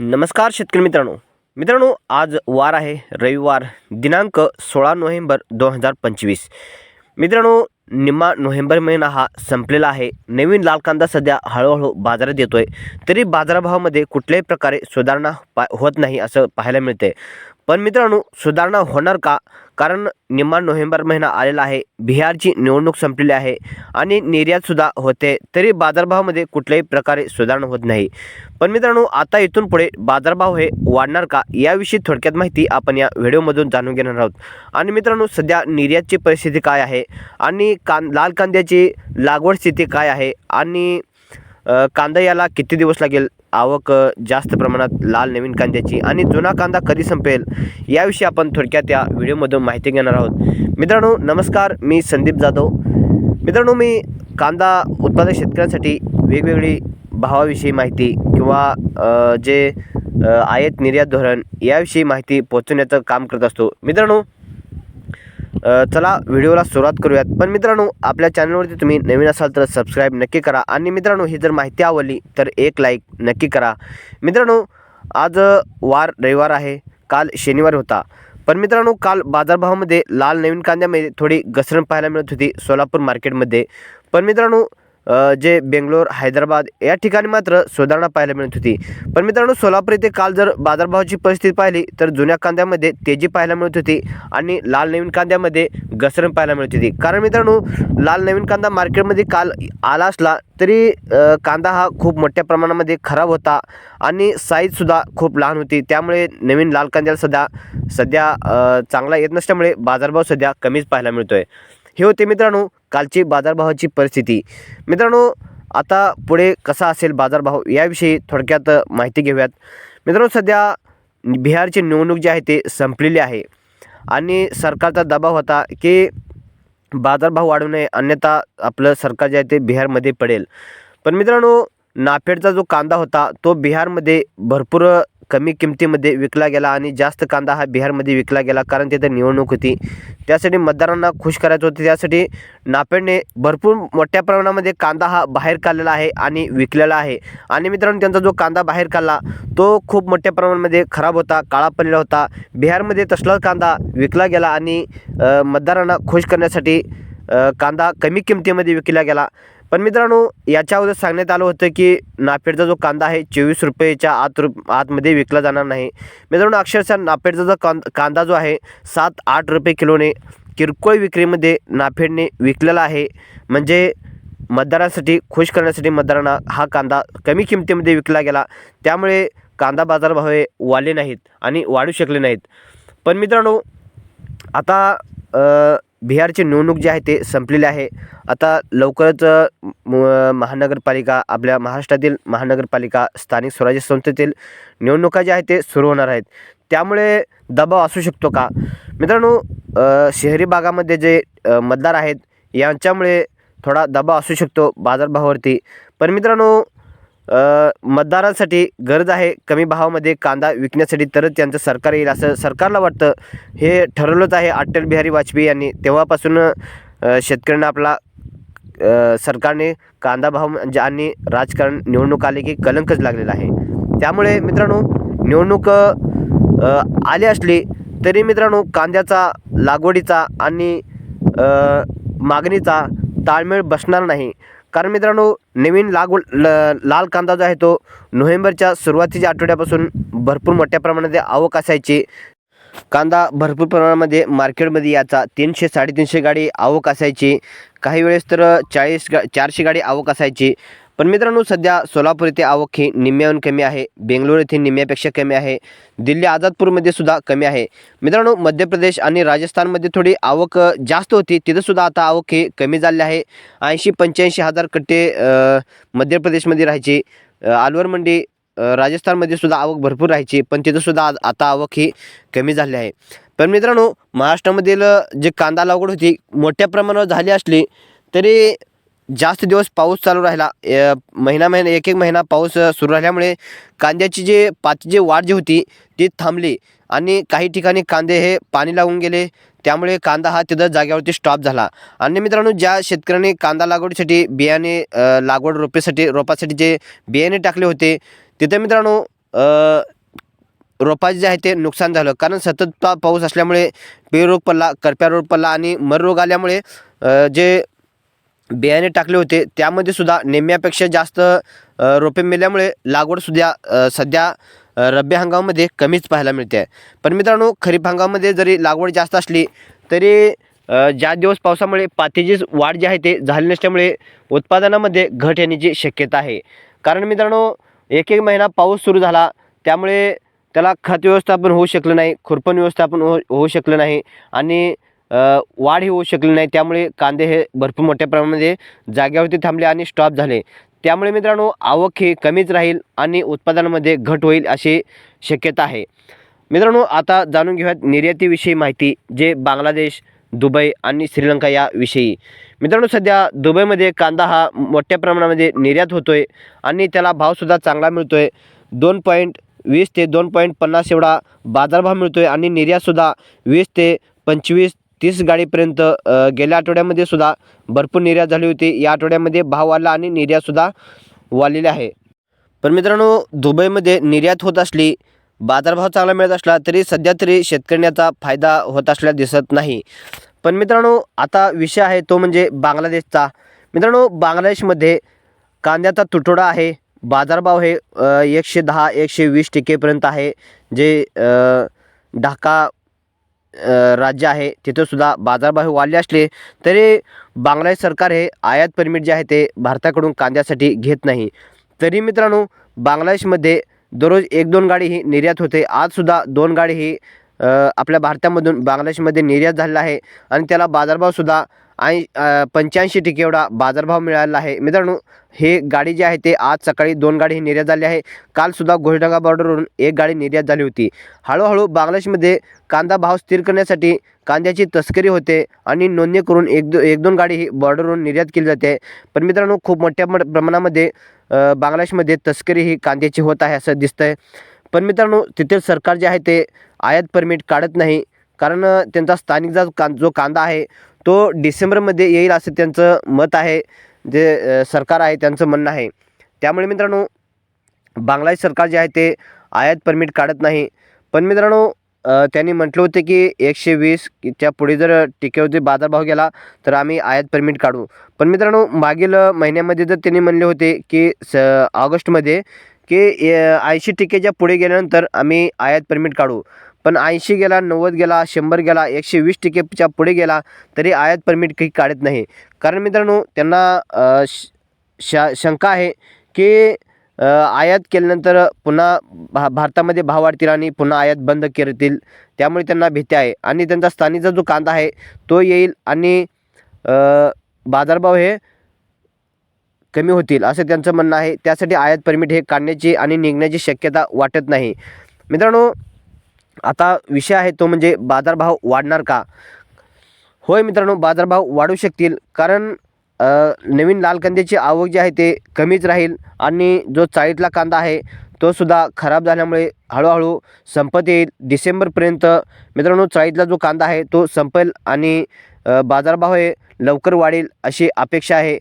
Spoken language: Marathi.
नमस्कार शेतकरी मित्रांनो. मित्रांनो आज वार आहे. रविवार दिनांक सोळा नोव्हेंबर दोन हजार पंचवीस. मित्रांनो निम्मा नोव्हेंबर महिना हा संपलेला आहे. नवीन लाल कांदा सध्या हळूहळू बाजारात येतोय. तरी बाजारभावामध्ये कुठल्याही प्रकारे सुधारणा पा होत नाही असं पाहायला मिळते पण मित्रांनो सुधारणा होणार का? कारण निम्मा नोव्हेंबर महिना आलेला आहे बिहारची निवडणूक संपलेली आहे आणि निर्यातसुद्धा होते तरी बाजारभावामध्ये कुठल्याही प्रकारे सुधारणा होत नाही. पण मित्रांनो आता इथून पुढे बाजारभाव हे वाढणार का? याविषयी थोडक्यात माहिती आपण या व्हिडिओमधून जाणून घेणार आहोत. आणि मित्रांनो सध्या निर्यातची परिस्थिती काय आहे? आणि कां लाल कांद्याची लागवड स्थिती काय आहे? आणि कांदा याला किती दिवस लागेल? आवक जास्त प्रमाणात लाल नवीन कांद्याची आणि जुना कांदा कधी संपेल? याविषयी आपण थोडक्यात या व्हिडिओमधून माहिती घेणार आहोत. मित्रांनो नमस्कार. मी संदीप जाधव. मित्रांनो मी कांदा उत्पादक शेतकऱ्यांसाठी वेगवेगळी भावाविषयी माहिती किंवा जे आयात निर्यात धोरण याविषयी माहिती पोहोचवण्याचं काम करत असतो. मित्रांनो चला व्हिडिओला सुरुवात करूयात. पण मित्रांनो आपल्या चॅनलवरती तुम्ही नवीन असाल तर सबस्क्राईब नक्की करा. आणि मित्रांनो ही जर माहिती आवडली तर एक लाईक नक्की करा. मित्रांनो आज वार रविवार आहे. काल शनिवार होता. पण मित्रांनो काल बाजारभावामध्ये लाल नवीन कांद्यामध्ये थोडी घसरण पाहायला मिळत होती सोलापूर मार्केटमध्ये पण मित्रांनो जे बेंगलोर हैदराबाद या ठिकाणी मात्र सुधारणा पाहायला मिळत होती. पण मित्रांनो सोलापूर येथे काल जर बाजारभावाची परिस्थिती पाहिली तर जुन्या कांद्यामध्ये तेजी पाहायला मिळत होती आणि लाल नवीन कांद्यामध्ये घसरण पाहायला मिळत होती. कारण मित्रांनो लाल नवीन कांदा मार्केटमध्ये काल आला असला तरी कांदा हा खूप मोठ्या प्रमाणामध्ये खराब होता आणि साईजसुद्धा खूप लहान होती. त्यामुळे नवीन लाल कांद्याला सध्या सध्या चांगला येत नसल्यामुळे बाजारभाव सध्या कमीच पाहायला मिळतो आहे हे होते मित्रांनो कालची बाजारभावाची परिस्थिती. मित्रांनो आता पुढे कसा असेल बाजारभाव याविषयी थोडक्यात माहिती घेऊयात. मित्रांनो सध्या बिहारची निवडणूक जी आहे ते संपलेली आहे आणि सरकारचा दबाव होता की बाजारभाव वाढू नये अन्यथा आपलं सरकार जे आहे ते बिहारमध्ये पडेल. पण मित्रांनो नाफेडचा जो कांदा होता तो बिहारमध्ये भरपूर कमी किमतीमध्ये विकला गेला आणि जास्त कांदा हा बिहारमध्ये विकला गेला कारण तिथे निवडणूक होती. त्यासाठी मतदारांना खुश करायचं होतं. त्यासाठी नापेडने भरपूर मोठ्या प्रमाणामध्ये कांदा हा बाहेर काढलेला आहे आणि विकलेला आहे. आणि मित्रांनो त्यांचा जो कांदा बाहेर काढला तो खूप मोठ्या प्रमाणामध्ये खराब होता काळा पडलेला होता. बिहारमध्ये तसला कांदा विकला गेला आणि मतदारांना खुश करण्यासाठी कांदा कमी किमतीमध्ये विकला गेला. पण मित्रांनो याच्या अगोदर सांगण्यात आलं होतं की नाफेडचा जो कांदा आहे चोवीस रुपयेच्या आत रुप आतमध्ये विकला जाणार नाही. मित्रांनो अक्षरशः नाफेडचा जो कां कांदा जो आहे सात आठ रुपये किलोने किरकोळ विक्रीमध्ये नाफेडने विकलेला आहे. म्हणजे मतदारांसाठी खुश करण्यासाठी मतदारांना हा कांदा कमी किमतीमध्ये विकला गेला. त्यामुळे कांदा बाजारभाव हे वाढले नाहीत आणि वाढू शकले नाहीत. पण मित्रांनो आता बिहारची निवडणूक जी आहे ते संपलेली आहे. आता लवकरच म- महानगरपालिका आपल्या महाराष्ट्रातील महानगरपालिका स्थानिक स्वराज्य संस्थेतील निवडणुका ज्या आहेत ते सुरू होणार आहेत. त्यामुळे दबाव असू शकतो का? मित्रांनो शहरी भागामध्ये जे मतदार आहेत यांच्यामुळे थोडा दबाव असू शकतो बाजारभावावरती. पण मित्रांनो मतदारांसाठी गरज आहे कमी भावामध्ये कांदा विकण्यासाठी तरच त्यांचं सरकार येईल असं सरकारला वाटतं. हे ठरवलंच आहे अटल बिहारी वाजपेयी यांनी. तेव्हापासून शेतकऱ्यांना आपला सरकारने कांदा भाव म्हणजे आणि राजकारण निवडणूक आले की कलंकच लागलेला आहे. त्यामुळे मित्रांनो निवडणूक आली असली तरी मित्रांनो कांद्याचा लागवडीचा आणि मागणीचा ताळमेळ बसणार नाही. कारण मित्रांनो नवीन लागवड ल लाल कांदा जो आहे तो नोव्हेंबरच्या सुरुवातीच्या आठवड्यापासून भरपूर मोठ्या प्रमाणात आवक असायची. कांदा भरपूर प्रमाणामध्ये मार्केटमध्ये याचा तीनशे साडेतीनशे गाडी आवक असायची. काही वेळेस तर चाळीस गा चारशे गाडी आवक असायची. पण मित्रांनो सध्या सोलापूर येथे आवक ही निम्म्याहून कमी आहे. बेंगलोर येथे निम्म्यापेक्षा कमी आहे. दिल्ली आझादपूरमध्ये सुद्धा कमी आहे. मित्रांनो मध्य प्रदेश आणि राजस्थानमध्ये थोडी आवक जास्त होती. तिथंसुद्धा आता आवक ही कमी झाली आहे. ऐंशी पंच्याऐंशी हजार कट्टे मध्य प्रदेशमध्ये राहायची. अलवर मंडी राजस्थानमध्ये सुद्धा आवक भरपूर राहायची. पण तिथंसुद्धा आता आवक ही कमी झाली आहे. पण मित्रांनो महाराष्ट्रामधील जे कांदा लागवड होती मोठ्या प्रमाणावर झाली असली तरी जास्त दिवस पाऊस चालू राहिला. महिना महिना एक एक महिना पाऊस सुरू राहिल्यामुळे कांद्याची जे पाती जी वाढ जी होती ती थांबली आणि काही ठिकाणी कांदे हे पाणी लागून गेले. त्यामुळे कांदा हा तिथं जागेवरती स्टॉप झाला. आणि मित्रांनो ज्या शेतकऱ्यांनी कांदा लागवडीसाठी बियाणे लागवड रोपेसाठी रोपासाठी जे बियाणे टाकले होते तिथे मित्रांनो रोपाचे जे आहे ते नुकसान झालं. कारण सतत पाऊस असल्यामुळे पेरोग पडला करप्या रोग पडला आणि मर रोग आल्यामुळे जे बियाणे टाकले होते. त्यामध्ये सुद्धा निम्म्यापेक्षा जास्त रोपे मेल्यामुळे लागवडसुद्धा सुद्धा सध्या रब्बी हंगामामध्ये कमीच पाहायला मिळते. आहे पण मित्रांनो खरीप हंगामामध्ये जरी लागवड जास्त असली तरी ज्या दिवस पावसामुळे पातीची वाढ जी आहे ते झाली नसल्यामुळे उत्पादनामध्ये घट येण्याची शक्यता आहे. कारण मित्रांनो एक एक महिना पाऊस सुरू झाला त्यामुळे त्याला खत व्यवस्थापन होऊ शकलं नाही खुरपण व्यवस्थापन हो होऊ शकलं नाही आणि वाढ ही होऊ शकली नाही. त्यामुळे कांदे हे भरपूर मोठ्या प्रमाणामध्ये जाग्यावरती थांबले आणि स्टॉप झाले. त्यामुळे मित्रांनो आवक ही कमीच राहील आणि उत्पादनामध्ये घट होईल अशी शक्यता आहे. मित्रांनो आता जाणून घेऊयात निर्यातीविषयी माहिती जे बांगलादेश दुबई आणि श्रीलंका याविषयी. मित्रांनो सध्या दुबईमध्ये कांदा हा मोठ्या प्रमाणामध्ये निर्यात होतो आहे आणि त्याला भावसुद्धा चांगला मिळतो आहे दोन पॉईंट वीस ते दोन पॉईंट पन्नास एवढा बाजारभाव मिळतो आहे आणि निर्यातसुद्धा वीस ते पंचवीस तीस गाडीपर्यंत गेल्या आठवड्यामध्ये सुद्धा भरपूर निर्यात झाली होती. या आठवड्यामध्ये भाव वाढला आणि निर्यातसुद्धा वाढलेली आहे. पण मित्रांनो दुबईमध्ये निर्यात होत असली बाजारभाव चांगला मिळत असला तरी सध्या तरी शेतकऱ्यांचा फायदा होत असल्या दिसत नाही. पण मित्रांनो आता विषय आहे तो म्हणजे बांगलादेशचा. मित्रांनो बांगलादेशमध्ये कांद्याचा तुटवडा आहे. बाजारभाव हे एकशे दहा एकशे वीस टक्केपर्यंत आहे. जे ढाका राज्य आहे. तिथंसुद्धा बाजारभाव वाढले असले तरी बांगलादेश सरकार हे आयात परमिट जे आहे ते भारताकडून कांद्यासाठी घेत नाही. तरी मित्रांनो बांगलादेशमध्ये दररोज एक दोन गाडी ही निर्यात होते. आजसुद्धा दोन गाडी ही आपल्या भारतामधून बांगलादेशमध्ये निर्यात झालेला आहे आणि त्याला बाजारभावसुद्धा ऐं पंच्याऐंशी टक्के एवढा बाजारभाव मिळालेला आहे. मित्रांनो हे गाडी जी आहे ते आज सकाळी दोन गाडी ही निर्यात झाली आहे. कालसुद्धा घोषणागा बॉर्डरवरून एक गाडी निर्यात झाली होती. हळूहळू बांगलादेशमध्ये कांदा भाव स्थिर करण्यासाठी कांद्याची तस्करी होते आणि नोंदणी करून एक दो एक दोन गाडी ही बॉर्डरवरून निर्यात केली जाते. पण मित्रांनो खूप मोठ्या प्रमाणामध्ये बांगलादेशमध्ये तस्करी ही कांद्याची होत आहे असं दिसतंय. पण मित्रांनो तिथे सरकार जे आहे ते आयात परमिट काढत नाही. कारण त्यांचा स्थानिक जा कां जो कांदा आहे तो डिसेंबरमध्ये येईल असं त्यांचं मत आहे जे सरकार आहे त्यांचं म्हणणं आहे. त्यामुळे मित्रांनो बांगलादेश सरकार जे आहे ते आयात परमिट काढत नाही. पण मित्रांनो त्यांनी म्हटलं होते की एकशे वीस त्या पुढे जर टिकेवरती बाजारभाव गेला तर आम्ही आयात परमिट काढू. पण मित्रांनो मागील महिन्यामध्ये जर त्यांनी म्हणले होते की स ऑगस्टमध्ये की ऐंशी टिकेच्या पुढे गेल्यानंतर आम्ही आयात परमिट काढू. पण ऐंशी गेला नव्वद गेला शंभर गेला एकशे वीस टक्केच्या पुढे गेला तरी आयात परमिट काही काढत नाही. कारण मित्रांनो त्यांना श शा शंका आहे की आयात केल्यानंतर पुन्हा भा भारतामध्ये भाव वाढतील आणि पुन्हा आयात बंद करतील त्यामुळे त्यांना भीती आहे. आणि त्यांचा स्थानिकचा जो कांदा आहे तो येईल आणि बाजारभाव हे कमी होतील असं त्यांचं म्हणणं आहे. त्यासाठी आयात परमिट हे काढण्याची आणि निघण्याची शक्यता वाटत नाही. मित्रांनो आता विषय आहे तो म्हणजे बाजारभाव वाढणार का? होय मित्रांनो बाजारभाव वाढू शकतील. कारण नवीन लाल कांद्याची आवक जी आहे ते कमीच राहील आणि जो चाळीतला कांदा आहे तो सुद्धा खराब झाल्यामुळे हळूहळू संपत येईल. डिसेंबरपर्यंत मित्रांनो चाळीतला जो कांदा आहे तो संपेल आणि बाजारभाव हे लवकर वाढेल अशी अपेक्षा आहे.